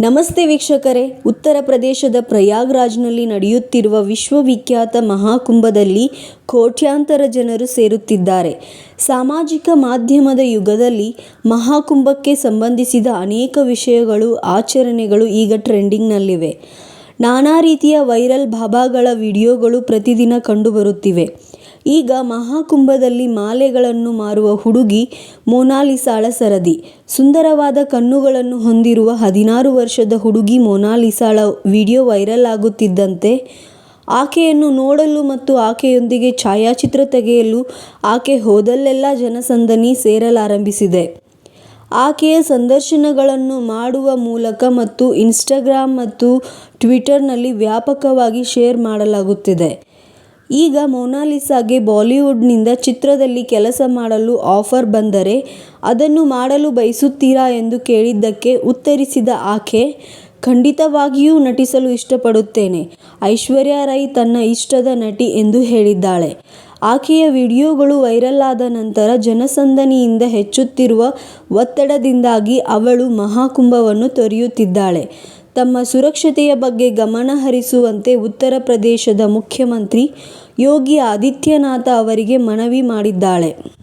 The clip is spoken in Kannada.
ನಮಸ್ತೆ ವೀಕ್ಷಕರೇ. ಉತ್ತರ ಪ್ರದೇಶದ ಪ್ರಯಾಗ್ರಾಜ್ನಲ್ಲಿ ನಡೆಯುತ್ತಿರುವ ವಿಶ್ವವಿಖ್ಯಾತ ಮಹಾಕುಂಭದಲ್ಲಿ ಕೋಟ್ಯಾಂತರ ಜನರು ಸೇರುತ್ತಿದ್ದಾರೆ. ಸಾಮಾಜಿಕ ಮಾಧ್ಯಮದ ಯುಗದಲ್ಲಿ ಮಹಾಕುಂಭಕ್ಕೆ ಸಂಬಂಧಿಸಿದ ಅನೇಕ ವಿಷಯಗಳು, ಆಚರಣೆಗಳು ಈಗ ಟ್ರೆಂಡಿಂಗ್ನಲ್ಲಿವೆ. ನಾನಾ ರೀತಿಯ ವೈರಲ್ ಭಾಭಾಗಳ ವಿಡಿಯೋಗಳು ಪ್ರತಿದಿನ ಕಂಡುಬರುತ್ತಿವೆ. ಈಗ ಮಹಾಕುಂಭದಲ್ಲಿ ಮಾಲೆಗಳನ್ನು ಮಾರುವ ಹುಡುಗಿ ಮೊನಾಲಿಸಾಳ ಸರದಿ. ಸುಂದರವಾದ ಕಣ್ಣುಗಳನ್ನು ಹೊಂದಿರುವ ಹದಿನಾರು ವರ್ಷದ ಹುಡುಗಿ ಮೊನಾಲಿಸಾಳ ವಿಡಿಯೋ ವೈರಲ್ ಆಗುತ್ತಿದ್ದಂತೆ ಆಕೆಯನ್ನು ನೋಡಲು ಮತ್ತು ಆಕೆಯೊಂದಿಗೆ ಛಾಯಾಚಿತ್ರ ತೆಗೆಯಲು ಆಕೆ ಹೋದಲ್ಲೆಲ್ಲ ಜನಸಂದಣಿ ಸೇರಲಾರಂಭಿಸಿದೆ. ಆಕೆಯ ಸಂದರ್ಶನಗಳನ್ನು ಮಾಡುವ ಮೂಲಕ ಮತ್ತು ಇನ್ಸ್ಟಾಗ್ರಾಮ್ ಮತ್ತು ಟ್ವಿಟರ್ನಲ್ಲಿ ವ್ಯಾಪಕವಾಗಿ ಶೇರ್ ಮಾಡಲಾಗುತ್ತಿದೆ. ಈಗ ಮೊನಾಲಿಸಾಗೆ ಬಾಲಿವುಡ್ನಿಂದ ಚಿತ್ರದಲ್ಲಿ ಕೆಲಸ ಮಾಡಲು ಆಫರ್ ಬಂದರೆ ಅದನ್ನು ಮಾಡಲು ಬಯಸುತ್ತೀರಾ ಎಂದು ಕೇಳಿದ್ದಕ್ಕೆ ಉತ್ತರಿಸಿದ ಆಕೆ, ಖಂಡಿತವಾಗಿಯೂ ನಟಿಸಲು ಇಷ್ಟಪಡುತ್ತೇನೆ. ಐಶ್ವರ್ಯಾ ರೈ ತನ್ನ ಇಷ್ಟದ ನಟಿ ಎಂದು ಹೇಳಿದ್ದಾಳೆ. ಆಕೆಯ ವಿಡಿಯೋಗಳು ವೈರಲ್ ಆದ ನಂತರ ಜನಸಂದಣಿಯಿಂದ ಹೆಚ್ಚುತ್ತಿರುವ ಒತ್ತಡದಿಂದಾಗಿ ಅವಳು ಮಹಾಕುಂಭವನ್ನು ತೊರೆಯುತ್ತಿದ್ದಾಳೆ. ತಮ್ಮ ಸುರಕ್ಷತೆಯ ಬಗ್ಗೆ ಗಮನ ಹರಿಸುವಂತೆ ಉತ್ತರ ಪ್ರದೇಶದ ಮುಖ್ಯಮಂತ್ರಿ ಯೋಗಿ ಆದಿತ್ಯನಾಥ ಅವರಿಗೆ ಮನವಿ ಮಾಡಿದ್ದಾಳೆ.